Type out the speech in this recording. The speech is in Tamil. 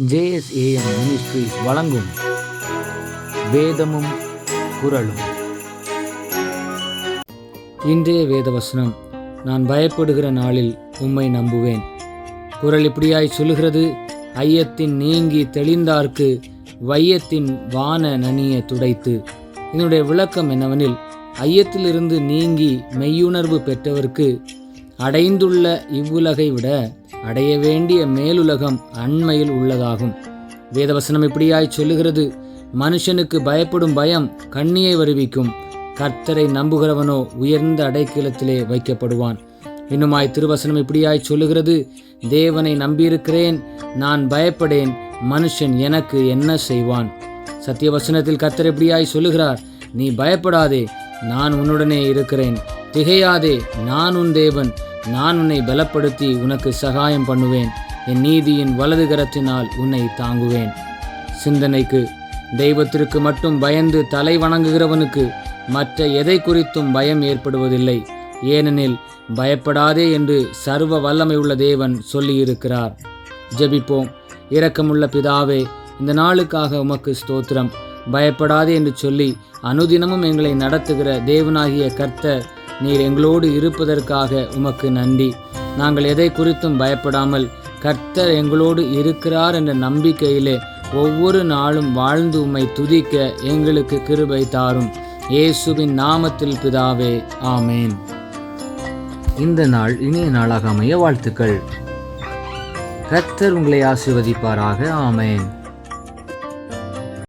ஜேஎஸ்ஏஎம் மினிஸ்ட்ரிஸ் வழங்கும் வேதமும் குரலும் இன்றைய வேதவசனம். நான் பயப்படுகிற நாளில் உம்மை நம்புவேன். குரல் இப்படியாய் சொல்லுகிறது ஐயத்தின் நீங்கி தெளிந்தார்க்கு வையத்தின் வான நனிய துடைத்து. இதனுடைய விளக்கம் என்னவெனில் ஐயத்திலிருந்து நீங்கி மெய்யுணர்வு பெற்றவர்க்கு அடைந்துள்ள இவ்வுலகை விட அடைய வேண்டிய மேலுலகம் அண்மையில் உள்ளதாகும். வேதவசனம் இப்படியாய் சொல்லுகிறது. மனுஷனுக்கு பயப்படும் பயம் கண்ணியை வருவிக்கும். கர்த்தரை நம்புகிறவனோ உயர்ந்த அடைக்கலத்திலே வைக்கப்படுவான். இன்னுமாய் திருவசனம் இப்படியாய் சொல்லுகிறது. தேவனை நம்பியிருக்கிறேன் நான் பயப்படேன் மனுஷன் எனக்கு என்ன செய்வான்? சத்தியவசனத்தில் கர்த்தர் எப்படியாய் சொல்லுகிறார். நீ பயப்படாதே நான் உன்னுடனே இருக்கிறேன். திகையாதே நான் உன் தேவன். நான் உன்னை பலப்படுத்தி உனக்கு சகாயம் பண்ணுவேன். என் நீதியின் வலது கரத்தினால் உன்னை தாங்குவேன். சிந்தனைக்கு தெய்வத்திற்கு மட்டும் பயந்து தலை வணங்குகிறவனுக்கு மற்ற எதை குறித்தும் பயம் ஏற்படுவதில்லை. ஏனெனில் பயப்படாதே என்று சர்வ வல்லமை உள்ள தேவன் சொல்லியிருக்கிறார். ஜெபிப்போம். இரக்கமுள்ள பிதாவே இந்த நாளுக்காக உமக்கு ஸ்தோத்திரம். பயப்படாதே என்று சொல்லி அனுதினமும் எங்களை நடத்துகிற தேவனாகிய கர்த்தர் நீர் எங்களோடு இருப்பதற்காக உமக்கு நன்றி. நாங்கள் எதை குறித்தும் பயப்படாமல் கர்த்தர் எங்களோடு இருக்கிறார் என்ற நம்பிக்கையிலே ஒவ்வொரு நாளும் வாழ்ந்து உம்மை துதிக்க எங்களுக்கு கிருபை தாரும். இயேசுவின் நாமத்தில் பிதாவே ஆமேன். இந்த நாள் இனிய நாளாக அமைய வாழ்த்துக்கள். கர்த்தர் உங்களை ஆசிர்வதிப்பாராக ஆமேன்.